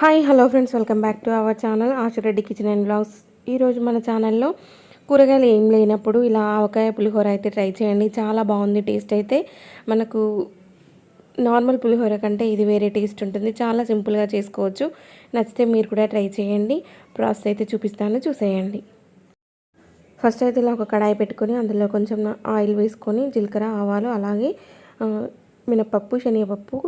Hi hello friends welcome back to our channel Ashu Reddy kitchen and blogs. ఈరోజు మన ఛానల్లో కూరగాయలు ఏం లేనప్పుడు ఇలా ఆవకాయ పులిహోర అయితే ట్రై చేయండి. చాలా బాగుంది టేస్ట్ అయితే. మనకు నార్మల్ పులిహోర కంటే ఇది వేరే టేస్ట్ ఉంటుంది. చాలా సింపుల్గా చేసుకోవచ్చు. నచ్చితే మీరు కూడా ట్రై చేయండి. ప్రాసెస్ అయితే చూపిస్తాను చూసేయండి. ఫస్ట్ అయితే ఇలా ఒక కడాయి పెట్టుకొని అందులో కొంచెం ఆయిల్ వేసుకొని జీలకర్ర ఆవాలు అలాగే మినపప్పు శనగపప్పు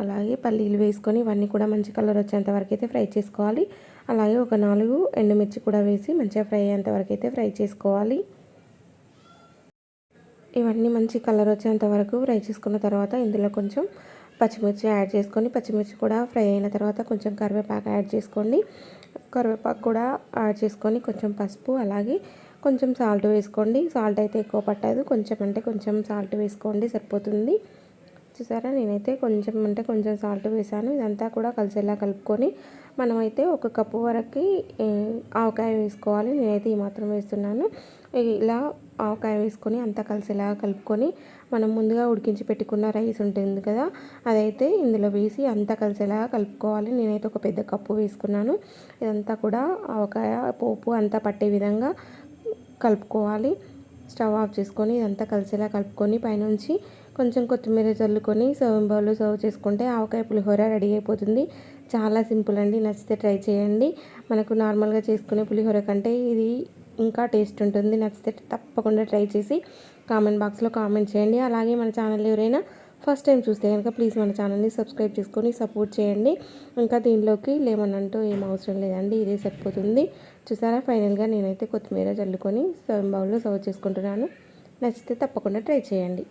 అలాగే పల్లీలు వేసుకొని ఇవన్నీ కూడా మంచి కలర్ వచ్చేంత వరకు అయితే ఫ్రై చేసుకోవాలి. అలాగే ఒక నాలుగు ఎండుమిర్చి కూడా వేసి మంచిగా ఫ్రై అయ్యేంత వరకు అయితే ఫ్రై చేసుకోవాలి. ఇవన్నీ మంచి కలర్ వచ్చేంత వరకు ఫ్రై చేసుకున్న తర్వాత ఇందులో కొంచెం పచ్చిమిర్చి యాడ్ చేసుకొని పచ్చిమిర్చి కూడా ఫ్రై అయిన తర్వాత కొంచెం కరివేపాకు యాడ్ చేసుకోండి. కరివేపాకు కూడా యాడ్ చేసుకొని కొంచెం పసుపు అలాగే కొంచెం సాల్ట్ వేసుకోండి. సాల్ట్ అయితే ఎక్కువ పట్టదు. కొంచెం అంటే కొంచెం సాల్ట్ వేసుకోండి సరిపోతుంది. చూసారా? నేనైతే కొంచెం అంటే కొంచెం సాల్ట్ వేసాను. ఇదంతా కూడా కలిసేలా కలుపుకొని మనమైతే ఒక కప్పు వరకు ఆవకాయ వేసుకోవాలి. నేనైతే ఈ మాత్రం వేస్తున్నాను. ఇలా ఆవకాయ వేసుకొని అంతా కలిసేలా కలుపుకొని మనం ముందుగా ఉడికించి పెట్టుకున్న రైస్ ఉంటుంది కదా అదైతే ఇందులో వేసి అంతా కలిసేలా కలుపుకోవాలి. నేనైతే ఒక పెద్ద కప్పు వేసుకున్నాను. ఇదంతా కూడా ఆవకాయ పోపు అంతా పట్టే విధంగా కలుపుకోవాలి. స్టవ్ ఆఫ్ చేసుకొని ఇదంతా కలిసేలా కలుపుకొని పైనుంచి కొంచెం కొత్తిమీర చల్లుకొని సర్వింగ్ బౌల్లో సర్వ్ చేసుకుంటే ఆవకాయ పులిహోర రెడీ అయిపోతుంది. చాలా సింపుల్ అండి. నచ్చితే ట్రై చేయండి. మనకు నార్మల్గా చేసుకునే పులిహోర కంటే ఇది ఇంకా టేస్ట్ ఉంటుంది. నచ్చితే తప్పకుండా ట్రై చేసి కామెంట్ బాక్స్లో కామెంట్ చేయండి. అలాగే మన ఛానల్ ఎవరైనా ఫస్ట్ టైం చూస్తే కనుక ప్లీజ్ మన ఛానల్ని సబ్స్క్రైబ్ చేసుకొని సపోర్ట్ చేయండి. ఇంకా దీనిలోకి లెమన్ అంటూ ఏం అవసరం లేదండి ఇదే సరిపోతుంది. చూసారా? ఫైనల్గా నేనైతే కొత్తిమీర చల్లుకొని సర్వ్ బౌల్లో సర్వ్ చేసుకుంటున్నాను. నచ్చితే తప్పకుండా ట్రై చేయండి.